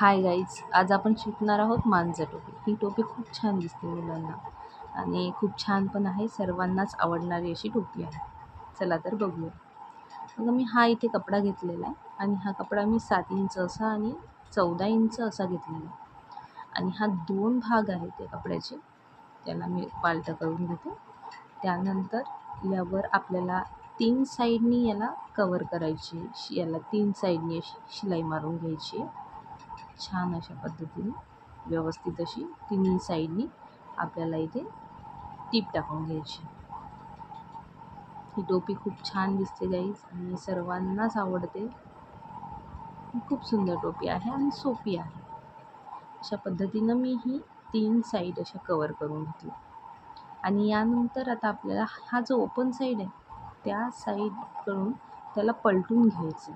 Hi guys आज आपण शिकणार आहोत मांजर टोपी. ही टोपी खूप छान दिसते मुलांना. आणि खूप छान पण आहे. सर्वांनाच आवडणारी अशी टोपी आहे. चला तर बघूया. मग मी हा इथे कपडा घेतलेला आहे. आणि हा कपडा मी सात इंच असा आणि चौदा इंच असा घेतलेला आहे. आणि हा दोन भाग आहे त्या कपड्याचे. त्याला मी पालटं करून घेते. त्यानंतर यावर आपल्याला तीन साईडनी याला कवर करायची. याला तीन साईडनी अशी शिलाई मारून घ्यायची आहे. छान अशा पद्धतीने व्यवस्थित अशी तिन्ही साईडनी आपल्याला इथे टीप टाकून घ्यायची. ही टोपी खूप छान दिसते गाईज आणि सर्वांनाच आवडते. खूप सुंदर टोपी आहे आणि सोपी आहे. अशा पद्धतीनं मी ही तीन साईड अशा कवर करून घेतली. आणि यानंतर आता आपल्याला हा जो ओपन साईड आहे त्या साईडकडून त्याला पलटून घ्यायचं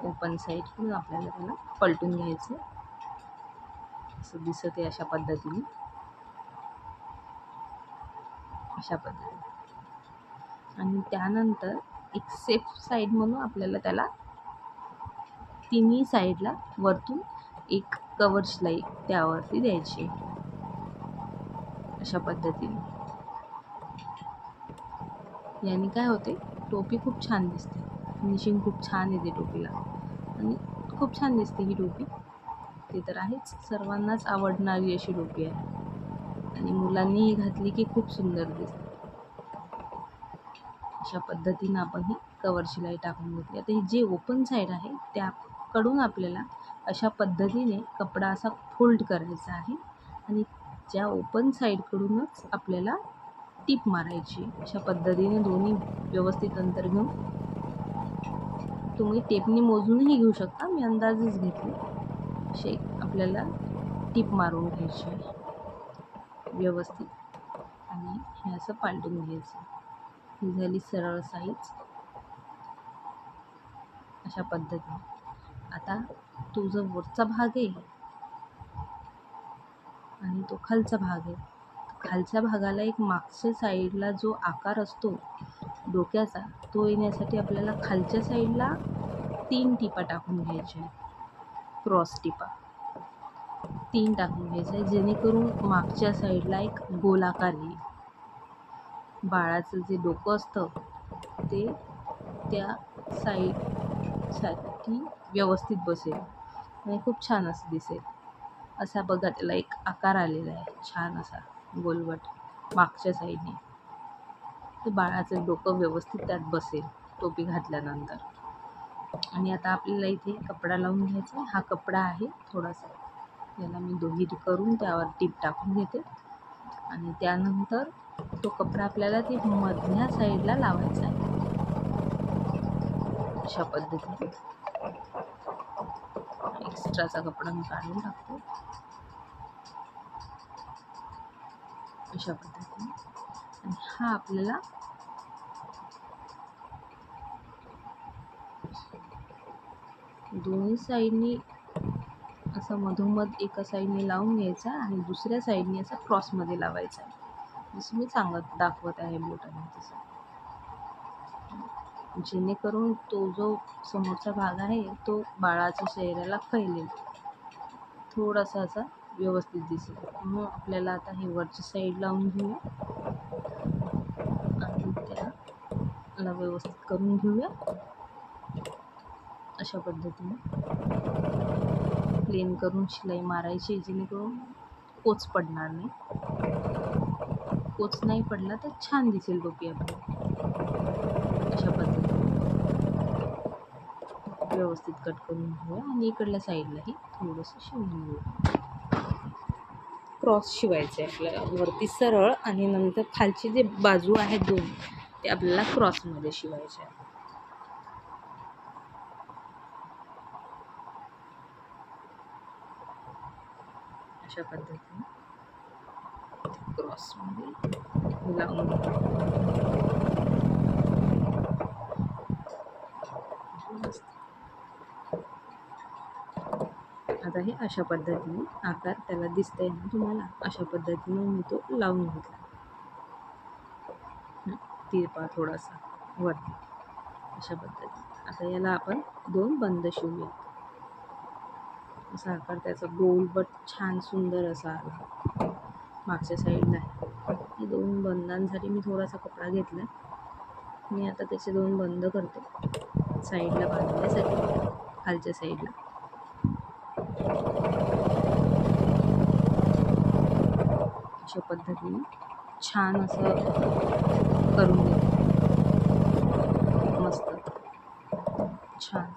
ओपन साईडकडून आपल्याला त्याला पलटून घ्यायचं असं दिसत आहे अशा पद्धतीने. अशा पद्धतीने. आणि त्यानंतर एक सेफ साईड म्हणून आपल्याला त्याला तिन्ही साईडला वरतून एक कवर शिलाई त्यावरती द्यायची अशा पद्धतीने. याने काय होते टोपी खूप छान दिसते. फिनिशिंग खूप छान येते टोपीला. आणि खूप छान दिसते ही टोपी. ते तर आहेच. सर्वांनाच आवडणारी अशी टोपी आहे. आणि मुलांनीही घातली की खूप सुंदर दिसते. अशा पद्धतीनं आपण ही कवर शिलाई टाकून घेतली. आता ही जे ओपन साईड आहे त्याकडून आपल्याला अशा पद्धतीने कपडा असा फोल्ड करायचा आहे. आणि ज्या ओपन साईडकडूनच आपल्याला टीप मारायची. अशा पद्धतीने दोन्ही व्यवस्थित अंतर घेऊन तुम्ही टेपनी मोजूनही घेऊ शकता. मी अंदाजच घेतले. असे आपल्याला टीप मारून घ्यायची आहे. व्यवस्थित. आणि हे असं पालटून घ्यायचं. ही झाली सरळ साईज अशा पद्धतीने. आता तो जो वरचा भाग आहे आणि तो खालचा भाग आहे. खालच्या भागाला एक मागच्या साईडला जो आकार असतो डोक्याचा तो येण्यासाठी आपल्याला खालच्या साईडला तीन टिपा टाकून घ्यायच्या क्रॉस टिपा. तीन टाकून घ्यायच्या जेणेकरून मागच्या साईडला एक गोलाकार येईल. बाळाचं जे डोकं असतं ते त्या साईडसाठी व्यवस्थित बसेल. आणि खूप छान असं दिसेल. असा बघा त्याला एक आकार आलेला आहे. छान असा गोलवट मागच्या साईडने. ते बाळाचं डोकं व्यवस्थित त्यात बसेल टोपी घातल्यानंतर. आणि आता आपल्याला इथे कपडा लावून घ्यायचा हा कपडा आहे थोडासा. याला मी दोन्ही करून त्यावर टीप टाकून घेते. आणि त्यानंतर तो कपडा आपल्याला ती मधल्या साईडला लावायचा आहे. अशा पद्धतीने. एक्स्ट्राचा कपडा मी काढून टाकतो. अशा पद्धतीने. आणि हा आपल्याला दोन्ही साईडनी असं मधोमध एका साईडने लावून घ्यायचा आणि दुसऱ्या साईडने असा क्रॉसमध्ये लावायचा. जसं मी सांगत दाखवत आहे बोटाने तसं. जेणेकरून तो जो समोरचा भाग आहे तो बाळाच्या चेहऱ्याला फैलेल. थोडासा असा व्यवस्थित दिसेल. म्हणून आपल्याला आता हे वरची साईड लावून घेऊया. आणि त्याला व्यवस्थित करून घेऊया. अशा पद्धतीने. प्लेन करून शिलाई मारायची जेणेकरून कोच पडणार नाही. कोच नाही पडला तर छान दिसेल टोपी आपली. अशा पद्धतीने. व्यवस्थित कट करून घेऊया आणि इकडल्या साईडलाही थोडंसं शिवून घेऊया. क्रॉस शिवायचे आहे आपल्याला. वरती सरळ आणि नंतर खालची जे बाजू आहेत दोन ते आपल्याला क्रॉसमध्ये शिवायचे आहे अशा पद्धतीने. क्रॉसमध्ये लावून. आता हे अशा पद्धतीने आकार त्याला दिसतंय ना तुम्हाला अशा पद्धतीने मी तो लावून घेतला. तिरपा थोडासा वरती. अशा पद्धतीने. आता याला आपण दोन बंद शिवूया असा आकार त्याचा गोलबट छान सुंदर असा आला. मागच्या साईडला हे दोन बंदांसाठी मी थोडासा कपडा घेतला. मी आता त्याचे दोन बंद करते. साईडला बांधण्यासाठी. खालच्या साईडला अशा पद्धतीने छान असं करून घेते मस्त छान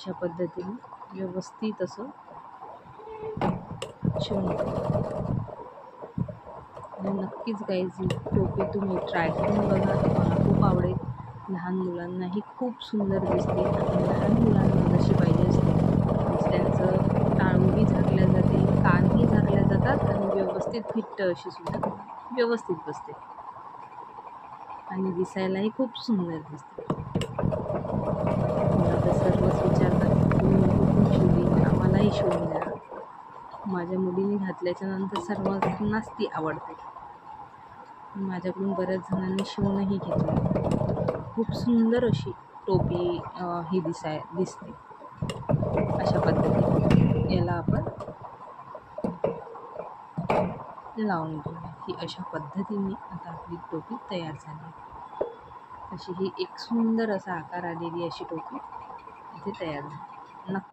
अशा पद्धतीने व्यवस्थित असं शिवून नक्कीच गाईज टोपी तुम्ही ट्राय करून बघा. तुम्हाला खूप आवडेल. लहान मुलांनाही खूप सुंदर दिसते. आणि लहान मुलांना जशी पाहिजे असते त्यांचं टाळूही झाकल्या जाते कानही झाकल्या जातात आणि व्यवस्थित फिट्ट अशी सुद्धा व्यवस्थित बसते. आणि दिसायलाही खूप सुंदर दिसते. शिवली शिवून द्या माझ्या मुलीने घातल्याच्यानंतर सर्वांनाच ती आवडते. माझ्याकडून बऱ्याच जणांनी शिवूनही घेतली. खूप सुंदर अशी टोपी ही दिसाय दिसते. अशा पद्धतीने. याला आपण लावून घेऊया ही अशा पद्धतीने आता आपली टोपी तयार झाली अशी ही एक सुंदर असा आकार आलेली अशी टोपी इथे तयार झाली नक्की